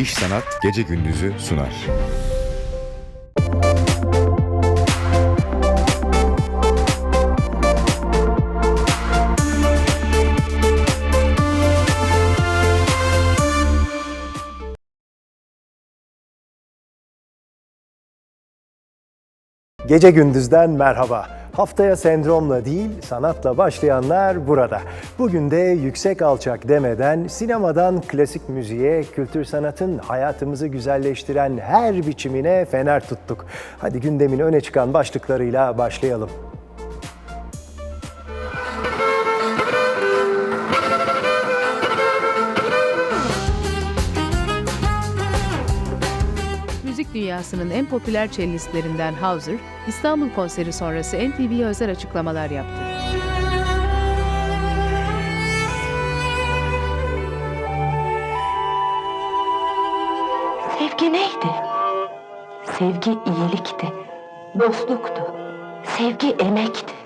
İş Sanat Gece Gündüz'ü sunar. Gece gündüzden merhaba. Haftaya sendromla değil, sanatla başlayanlar burada. Bugün de yüksek alçak demeden sinemadan klasik müziğe, kültür sanatın hayatımızı güzelleştiren her biçimine fener tuttuk. Hadi gündemin öne çıkan başlıklarıyla başlayalım. Dünyasının en popüler cellistlerinden Hauser, İstanbul konseri sonrası NTV'ye özel açıklamalar yaptı. Sevgi neydi? Sevgi iyilikti, dostluktu. Sevgi emekti.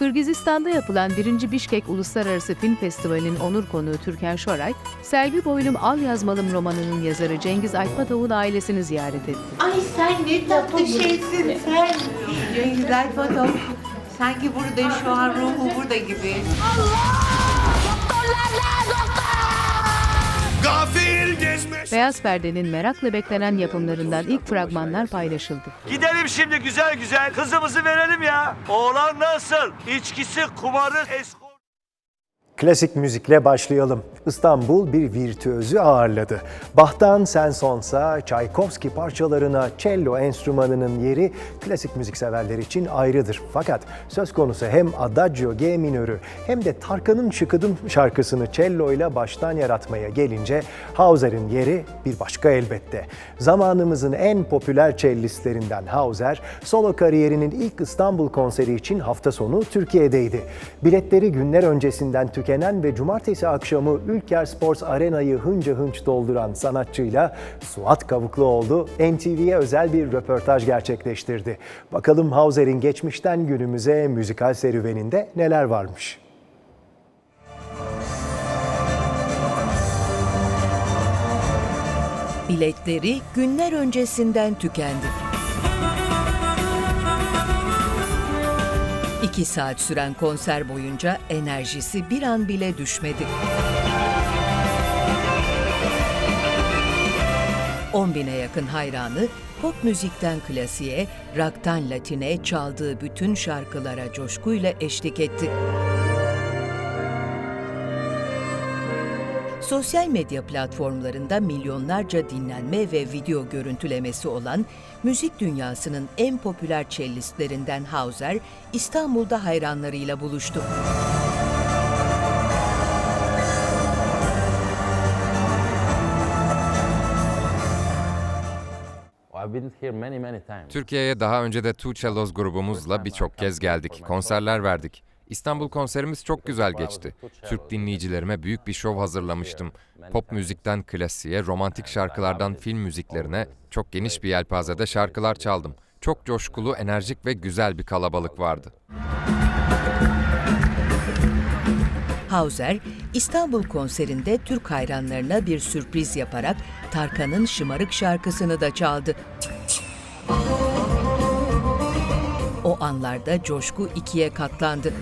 Kırgızistan'da yapılan 1. Bişkek Uluslararası Film Festivali'nin onur konuğu Türkan Şoray, Selvi Boylum Al Yazmalım romanının yazarı Cengiz Aytmatov'un ailesini ziyaret etti. Ay sen ne tatlı şeysin sen. Cengiz Aytmatov. Sanki burada şu an ruhu burada gibi. Beyaz Perde'nin merakla beklenen yapımlarından ilk fragmanlar paylaşıldı. Gidelim şimdi güzel güzel kızımızı verelim ya. Oğlan nasıl? İçkisi, kumarı, eskort. Klasik müzikle başlayalım. İstanbul bir virtüözü ağırladı. Bach'tan Sensonsa, Tchaikovsky parçalarına cello enstrümanının yeri klasik müzik severler için ayrıdır. Fakat söz konusu hem Adagio G minörü hem de Tarkan'ın Şıkıdım şarkısını cello ile baştan yaratmaya gelince Hauser'in yeri bir başka elbette. Zamanımızın en popüler cellistlerinden Hauser, solo kariyerinin ilk İstanbul konseri için hafta sonu Türkiye'deydi. Biletleri günler öncesinden tükenen ve cumartesi akşamı Ülker Sports Arena'yı hınca hınç dolduran sanatçıyla Suat Kavukluoğlu NTV'ye özel bir röportaj gerçekleştirdi. Bakalım Hauser'in geçmişten günümüze müzikal serüveninde neler varmış. Biletleri günler öncesinden tükendi. İki saat süren konser boyunca enerjisi bir an bile düşmedi. 10 bine yakın hayranı pop müzikten klasiğe, rock'tan latine çaldığı bütün şarkılara coşkuyla eşlik etti. Sosyal medya platformlarında milyonlarca dinlenme ve video görüntülemesi olan müzik dünyasının en popüler cellistlerinden Hauser, İstanbul'da hayranlarıyla buluştu. I've been here many many times. Türkiye'ye daha önce de Two Cellos grubumuzla birçok kez geldik, konserler verdik. İstanbul konserimiz çok güzel geçti. Türk dinleyicilerime büyük bir şov hazırlamıştım. Pop müzikten klasiğe, romantik şarkılardan film müziklerine çok geniş bir yelpazede şarkılar çaldım. Çok coşkulu, enerjik ve güzel bir kalabalık vardı. Hauser, İstanbul konserinde Türk hayranlarına bir sürpriz yaparak Tarkan'ın Şımarık şarkısını da çaldı. O anlarda coşku ikiye katlandı.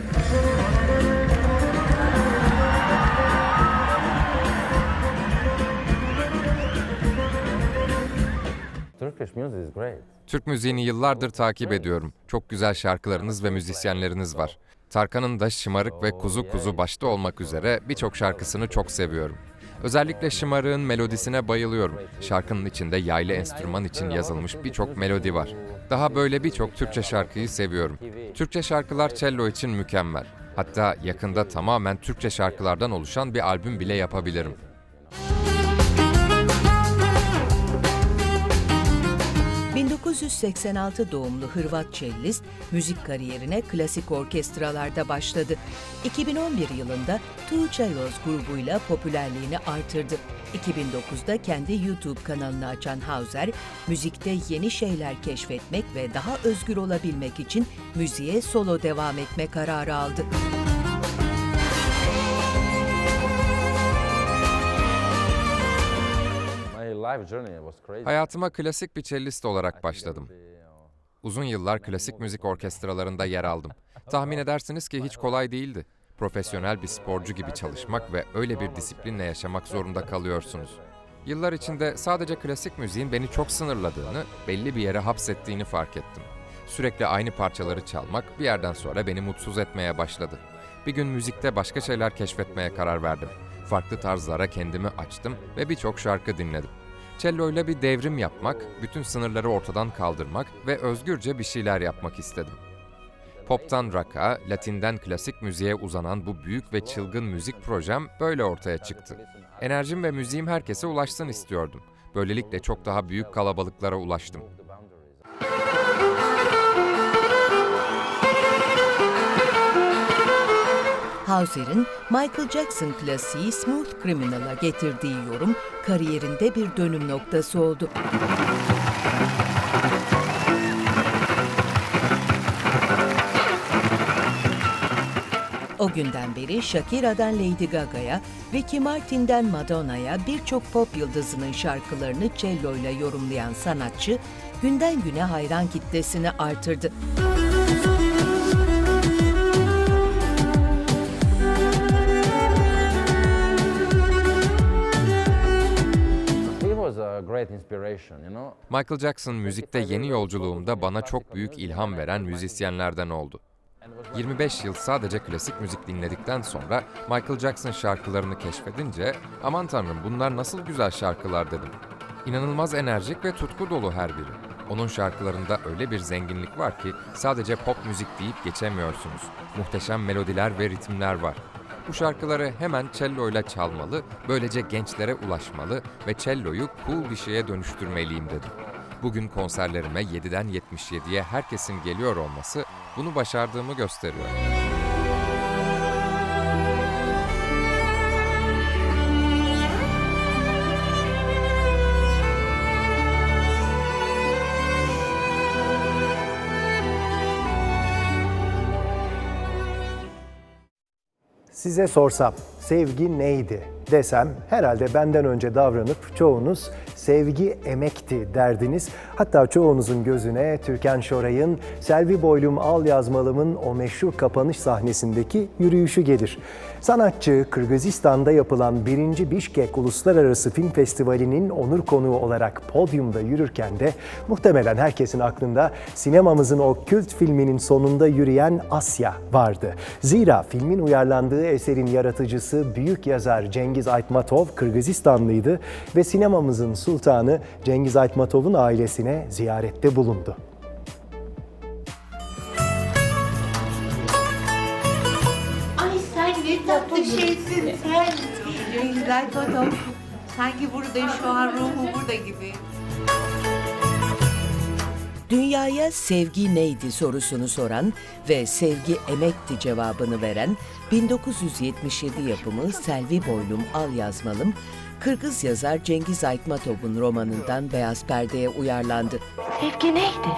Türk müziğini yıllardır takip ediyorum. Çok güzel şarkılarınız ve müzisyenleriniz var. Tarkan'ın da Şımarık ve Kuzu Kuzu başta olmak üzere birçok şarkısını çok seviyorum. Özellikle Şımarık'ın melodisine bayılıyorum. Şarkının içinde yaylı enstrüman için yazılmış birçok melodi var. Daha böyle birçok Türkçe şarkıyı seviyorum. Türkçe şarkılar cello için mükemmel. Hatta yakında tamamen Türkçe şarkılardan oluşan bir albüm bile yapabilirim. ...1986 doğumlu Hırvat cellist, müzik kariyerine klasik orkestralarda başladı. 2011 yılında Two Cellos grubuyla popülerliğini artırdı. 2009'da kendi YouTube kanalını açan Hauser, müzikte yeni şeyler keşfetmek ve daha özgür olabilmek için müziğe solo devam etme kararı aldı. Hayatıma klasik bir cellist olarak başladım. Uzun yıllar klasik müzik orkestralarında yer aldım. Tahmin edersiniz ki hiç kolay değildi. Profesyonel bir sporcu gibi çalışmak ve öyle bir disiplinle yaşamak zorunda kalıyorsunuz. Yıllar içinde sadece klasik müziğin beni çok sınırladığını, belli bir yere hapsettiğini fark ettim. Sürekli aynı parçaları çalmak bir yerden sonra beni mutsuz etmeye başladı. Bir gün müzikte başka şeyler keşfetmeye karar verdim. Farklı tarzlara kendimi açtım ve birçok şarkı dinledim. Cello ile bir devrim yapmak, bütün sınırları ortadan kaldırmak ve özgürce bir şeyler yapmak istedim. Pop'tan rock'a, Latin'den klasik müziğe uzanan bu büyük ve çılgın müzik projem böyle ortaya çıktı. Enerjim ve müziğim herkese ulaşsın istiyordum. Böylelikle çok daha büyük kalabalıklara ulaştım. Hauser'in Michael Jackson klasiği Smooth Criminal'a getirdiği yorum kariyerinde bir dönüm noktası oldu. O günden beri Shakira'dan Lady Gaga'ya, Ricky Martin'den Madonna'ya birçok pop yıldızının şarkılarını cello ile yorumlayan sanatçı, günden güne hayran kitlesini artırdı. Michael Jackson müzikte yeni yolculuğumda bana çok büyük ilham veren müzisyenlerden oldu. 25 yıl sadece klasik müzik dinledikten sonra Michael Jackson şarkılarını keşfedince aman tanrım bunlar nasıl güzel şarkılar dedim. İnanılmaz enerjik ve tutku dolu her biri. Onun şarkılarında öyle bir zenginlik var ki sadece pop müzik deyip geçemiyorsunuz. Muhteşem melodiler ve ritimler var. Bu şarkıları hemen cello ile çalmalı, böylece gençlere ulaşmalı ve celloyu cool bir şeye dönüştürmeliyim dedim. Bugün konserlerime 7'den 77'ye herkesin geliyor olması bunu başardığımı gösteriyor. Size sorsam sevgi neydi desem herhalde benden önce davranıp çoğunuz sevgi emekti derdiniz. Hatta çoğunuzun gözüne Türkan Şoray'ın Selvi Boylum Al Yazmalım'ın o meşhur kapanış sahnesindeki yürüyüşü gelir. Sanatçı Kırgızistan'da yapılan 1. Bişkek Uluslararası Film Festivali'nin onur konuğu olarak podyumda yürürken de muhtemelen herkesin aklında sinemamızın o kült filminin sonunda yürüyen Asya vardı. Zira filmin uyarlandığı eserin yaratıcısı büyük yazar Cengiz Aytmatov Kırgızistanlıydı ve sinemamızın sultanı Cengiz Aytmatov'un ailesine ziyarette bulundu. Ay sen ne tatlı şeysin sen. Cengiz Aytmatov. Sanki burada şu an ruhu burada gibi. Dünyaya sevgi neydi sorusunu soran ve sevgi emekti cevabını veren 1977 yapımı Selvi Boylum Al Yazmalım, Kırgız yazar Cengiz Aytmatov'un romanından Beyaz Perde'ye uyarlandı. Sevgi neydi?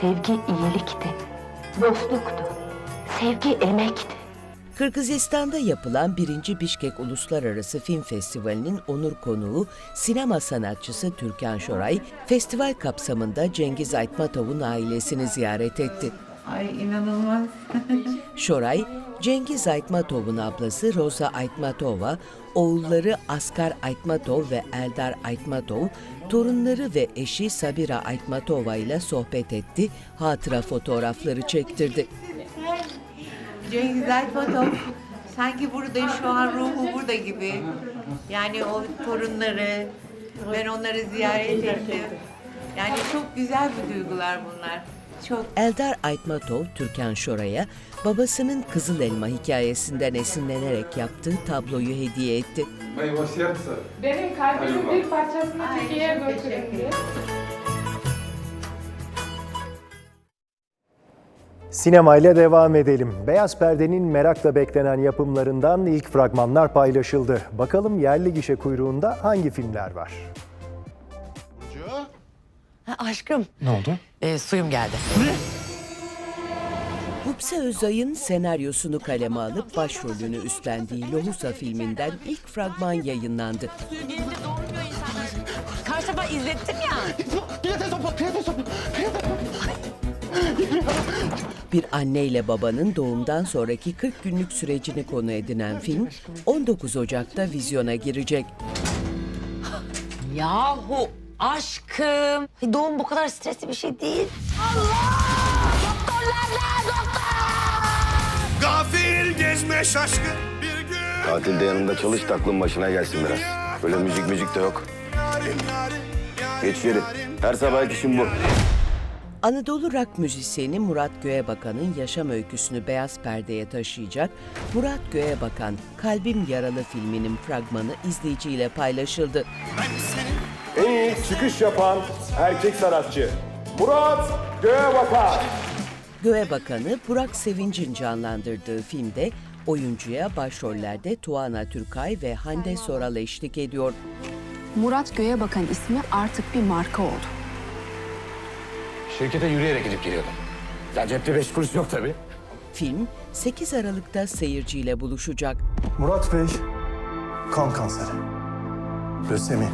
Sevgi iyilikti, dostluktu. Sevgi emekti. Kırgızistan'da yapılan 1. Bişkek Uluslararası Film Festivali'nin onur konuğu sinema sanatçısı Türkan Şoray, festival kapsamında Cengiz Aytmatov'un ailesini ziyaret etti. Ay inanılmaz. Şoray, Cengiz Aytmatov'un ablası Rosa Aytmatova, oğulları Askar Aytmatov ve Eldar Aytmatov, torunları ve eşi Sabira Aytmatova ile sohbet etti, hatıra fotoğrafları çektirdi. Cengiz Aytmatov sanki burada şu an ruhu burada gibi. Yani o torunları ben onları ziyaret ettim. Yani çok güzel bir duygular bunlar. Çok. Eldar Aytmatov, Türkan Şoray'a babasının Kızıl Elma hikayesinden esinlenerek yaptığı tabloyu hediye etti. Benim kalbimin bir parçasını Türkiye'ye götürün diye. Sinema ile devam edelim. Beyaz Perde'nin merakla beklenen yapımlarından ilk fragmanlar paylaşıldı. Bakalım yerli gişe kuyruğunda hangi filmler var? aşkım. Ne oldu? Ee, suyum geldi. Hupse Özay'ın senaryosunu kaleme alıp başrolünü üstlendiği Lohusa filminden ilk fragman yayınlandı. birkaç defa izlettim ya. Bir anne ile babanın doğumdan sonraki 40 günlük sürecini konu edinen film 19 Ocak'ta vizyona girecek. Yahu aşkım. Doğum bu kadar stresli bir şey değil. Gafil gezme şaşkın bir gün. Tatilde yanında çalış da aklın başına gelsin biraz. Böyle müzik müzik de yok. Geç yeri. Her sabah işim bu. Anadolu rock müzisyeni Murat Göğebakan'ın yaşam öyküsünü beyaz perdeye taşıyacak Murat Göğebakan Kalbim Yaralı filminin fragmanı izleyiciyle paylaşıldı. En iyi çıkış yapan erkek sanatçı Murat Göğebakan. Göğebakan'ı Burak Sevinç'in canlandırdığı filmde oyuncuya başrollerde Tuana Türkay ve Hande Soral eşlik ediyor. Murat Göğe Bakan ismi artık bir marka oldu. Şirkete yürüyerek gidip geliyordum. Ya cepte beş kuruş yok tabii. Film 8 Aralık'ta seyirciyle buluşacak. Murat Bey, kan kanseri. Lösemi.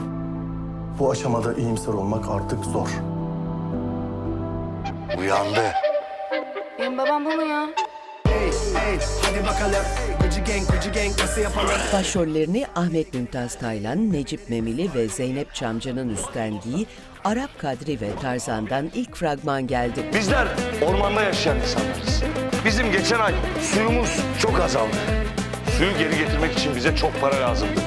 Bu aşamada iyimser olmak artık zor. Uyandı. Benim babam bu mu ya? Başrollerini Ahmet Mümtaz Taylan, Necip Memili ve Zeynep Çamcı'nın üstlendiği Arap Kadri ve Tarzan'dan ilk fragman geldi. Bizler ormanda yaşayan insanlarız. Bizim geçen ay suyumuz çok azaldı. Suyu geri getirmek için bize çok para lazımdı.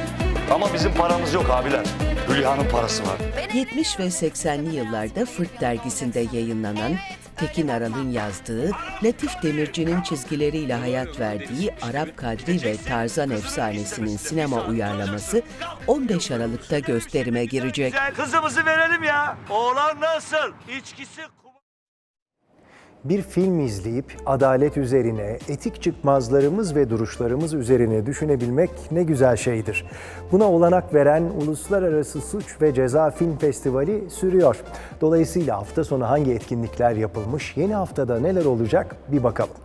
Ama bizim paramız yok abiler. Hülya'nın parası var. 70 ve 80'li yıllarda Fırt dergisinde yayınlanan Tekin Aral'ın yazdığı, Latif Demirci'nin çizgileriyle hayat verdiği Arap Kadri ve Tarzan efsanesinin sinema uyarlaması 15 Aralık'ta gösterime girecek. Kızımızı verelim ya. Oğlan nasıl? İçkisi Bir film izleyip adalet üzerine, etik çıkmazlarımız ve duruşlarımız üzerine düşünebilmek ne güzel şeydir. Buna olanak veren Uluslararası Suç ve Ceza Film Festivali sürüyor. Dolayısıyla hafta sonu hangi etkinlikler yapılmış, yeni haftada neler olacak bir bakalım.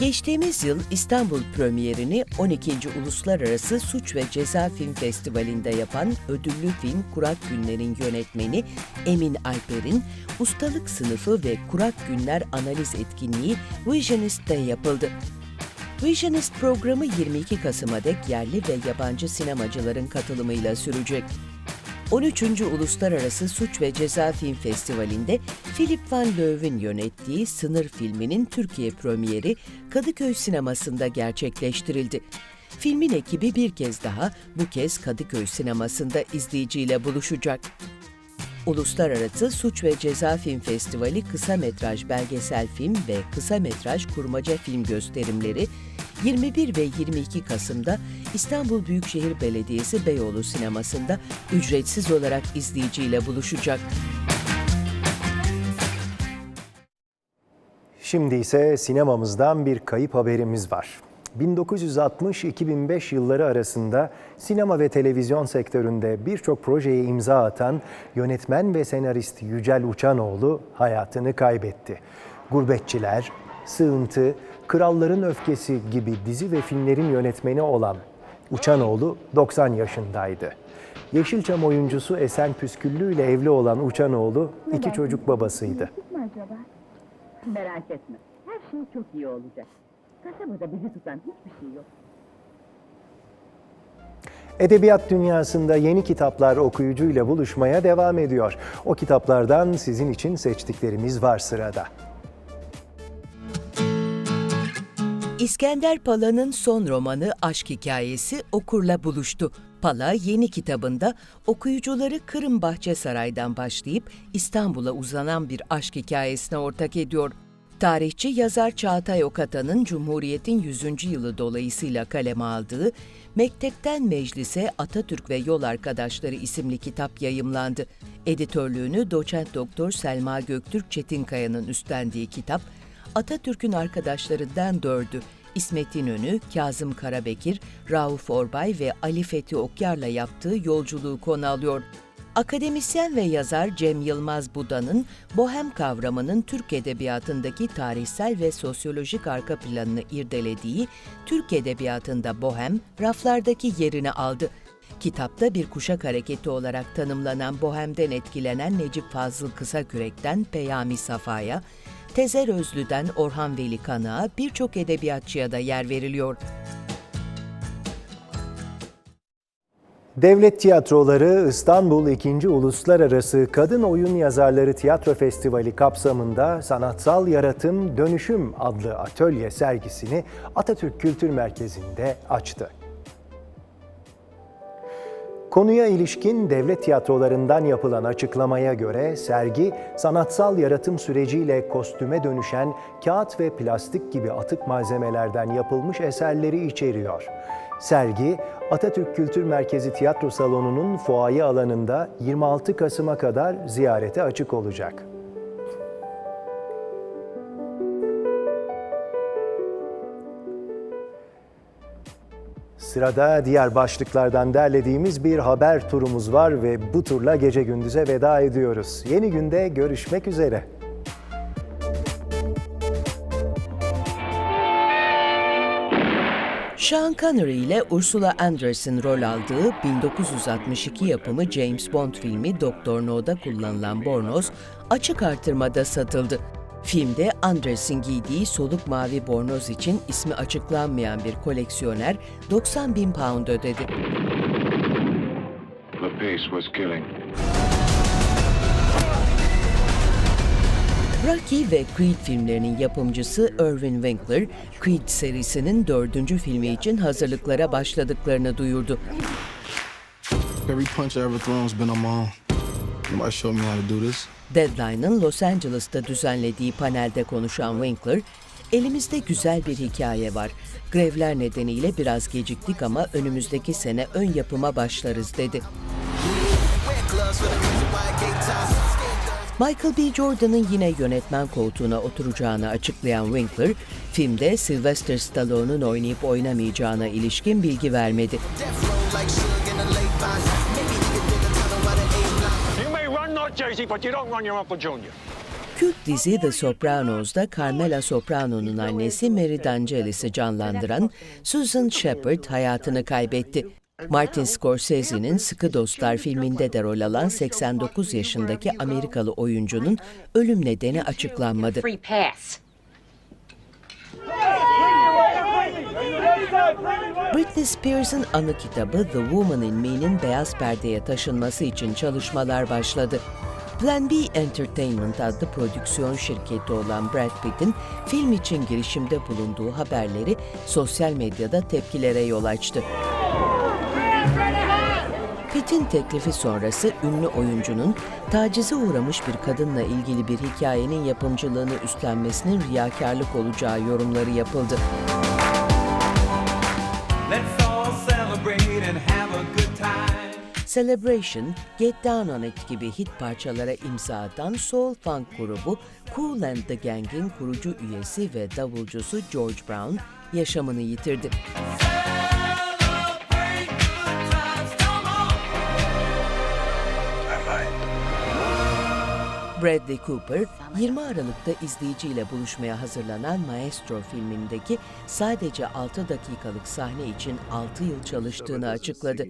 Geçtiğimiz yıl İstanbul premierini 12. Uluslararası Suç ve Ceza Film Festivali'nde yapan ödüllü film Kurak Günler'in yönetmeni Emin Alper'in ustalık sınıfı ve Kurak Günler analiz etkinliği Visionist'te yapıldı. Visionist programı 22 Kasım'a dek yerli ve yabancı sinemacıların katılımıyla sürecek. 13. Uluslararası Suç ve Ceza Film Festivali'nde Philip Van Leeuwen yönettiği Sınır filminin Türkiye premieri Kadıköy sinemasında gerçekleştirildi. Filmin ekibi bir kez daha bu kez Kadıköy sinemasında izleyiciyle buluşacak. Uluslararası Suç ve Ceza Film Festivali kısa metraj belgesel film ve kısa metraj kurmaca film gösterimleri 21 ve 22 Kasım'da İstanbul Büyükşehir Belediyesi Beyoğlu Sineması'nda ücretsiz olarak izleyiciyle buluşacak. Şimdi ise sinemamızdan bir kayıp haberimiz var. 1960-2005 yılları arasında sinema ve televizyon sektöründe birçok projeye imza atan yönetmen ve senarist Yücel Uçanoğlu hayatını kaybetti. Gurbetçiler, Sığıntı, Kralların Öfkesi gibi dizi ve filmlerin yönetmeni olan Uçanoğlu 90 yaşındaydı. Yeşilçam oyuncusu Esen Püsküllü ile evli olan Uçanoğlu iki çocuk babasıydı. Merak etme. Her şey çok iyi olacak. Kasabada bizi tutan hiçbir şey yok. Edebiyat dünyasında yeni kitaplar okuyucuyla buluşmaya devam ediyor. O kitaplardan sizin için seçtiklerimiz var sırada. İskender Pala'nın son romanı Aşk Hikayesi okurla buluştu. Pala yeni kitabında okuyucuları Kırım Bahçesaray'dan başlayıp İstanbul'a uzanan bir aşk hikayesine ortak ediyor. Tarihçi yazar Çağatay Okata'nın Cumhuriyet'in 100. yılı dolayısıyla kaleme aldığı Mektepten Meclise Atatürk ve Yol Arkadaşları isimli kitap yayımlandı. Editörlüğünü doçent doktor Selma Göktürk Çetinkaya'nın üstlendiği kitap, Atatürk'ün arkadaşlarından dördü, İsmet İnönü, Kazım Karabekir, Rauf Orbay ve Ali Fethi Okyar'la yaptığı yolculuğu konu alıyor. Akademisyen ve yazar Cem Yılmaz Buda'nın bohem kavramının Türk edebiyatındaki tarihsel ve sosyolojik arka planını irdelediği Türk edebiyatında bohem raflardaki yerini aldı. Kitapta bir kuşak hareketi olarak tanımlanan bohemden etkilenen Necip Fazıl Kısakürek'ten Peyami Safa'ya, Tezer Özlü'den Orhan Veli Kanık'a birçok edebiyatçıya da yer veriliyor. Devlet Tiyatroları İstanbul 2. Uluslararası Kadın Oyun Yazarları Tiyatro Festivali kapsamında Sanatsal Yaratım Dönüşüm adlı atölye sergisini Atatürk Kültür Merkezi'nde açtı. Konuya ilişkin devlet tiyatrolarından yapılan açıklamaya göre sergi sanatsal yaratım süreciyle kostüme dönüşen kağıt ve plastik gibi atık malzemelerden yapılmış eserleri içeriyor. Sergi Atatürk Kültür Merkezi Tiyatro Salonu'nun fuaye alanında 26 Kasım'a kadar ziyarete açık olacak. Sırada diğer başlıklardan derlediğimiz bir haber turumuz var ve bu turla gece gündüze veda ediyoruz. Yeni günde görüşmek üzere. Sean Connery ile Ursula Andress'in rol aldığı 1962 yapımı James Bond filmi Doktor No'da kullanılan bornoz açık artırmada satıldı. Filmde Andress'in giydiği soluk mavi bornoz için ismi açıklanmayan bir koleksiyoner 90 bin pound ödedi. The pace was killing. Rocky ve Creed filmlerinin yapımcısı Irvin Winkler, Creed serisinin dördüncü filmi için hazırlıklara başladıklarını duyurdu. Every punch I ever thrown has been on my Deadline'ın Los Angeles'ta düzenlediği panelde konuşan Winkler, elimizde güzel bir hikaye var. Grevler nedeniyle biraz geciktik ama önümüzdeki sene ön yapıma başlarız dedi. Michael B. Jordan'ın yine yönetmen koltuğuna oturacağını açıklayan Winkler, filmde Sylvester Stallone'un oynayıp oynamayacağına ilişkin bilgi vermedi. North Jersey, but you don't run your Uncle Junior. Kült dizi The Sopranos'da Carmela Soprano'nun annesi Mary D'Angelis'i canlandıran Susan Shepard hayatını kaybetti. Martin Scorsese'nin Sıkı Dostlar filminde de rol alan 89 yaşındaki Amerikalı oyuncunun ölüm nedeni açıklanmadı. Britney Spears'ın anı kitabı The Woman in Me'nin beyaz perdeye taşınması için çalışmalar başladı. Plan B Entertainment adlı prodüksiyon şirketi olan Brad Pitt'in film için girişimde bulunduğu haberleri sosyal medyada tepkilere yol açtı. Pitt'in teklifi sonrası ünlü oyuncunun tacize uğramış bir kadınla ilgili bir hikayenin yapımcılığını üstlenmesinin riyakarlık olacağı yorumları yapıldı. Celebration, Get Down on It gibi hit parçalara imza atan soul funk grubu Cool and the Gang'in kurucu üyesi ve davulcusu George Brown yaşamını yitirdi. Bradley Cooper, 20 Aralık'ta izleyiciyle buluşmaya hazırlanan Maestro filmindeki sadece 6 dakikalık sahne için 6 yıl çalıştığını açıkladı.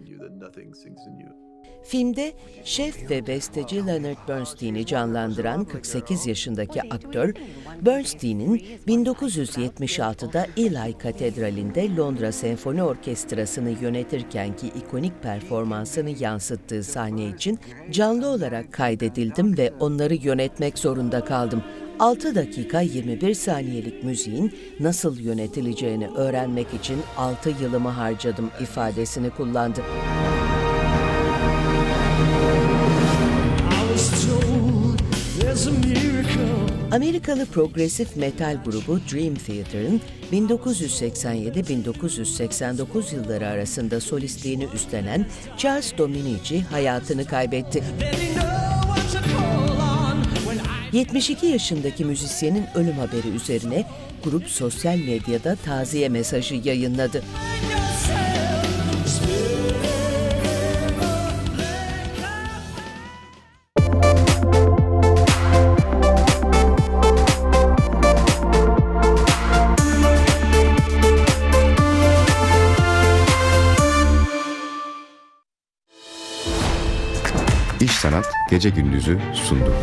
Filmde şef ve besteci Leonard Bernstein'i canlandıran 48 yaşındaki aktör, Bernstein'in 1976'da Ely Katedrali'nde Londra Senfoni Orkestrası'nı yönetirkenki ikonik performansını yansıttığı sahne için canlı olarak kaydedildim ve onları yönetmek zorunda kaldım. 6 dakika 21 saniyelik müziğin nasıl yönetileceğini öğrenmek için 6 yılımı harcadım ifadesini kullandı. Amerikalı progresif metal grubu Dream Theater'ın 1987-1989 yılları arasında solistliğini üstlenen Charles Dominici hayatını kaybetti. 72 yaşındaki müzisyenin ölüm haberi üzerine grup sosyal medyada taziye mesajı yayınladı. Gece gündüzü sundu.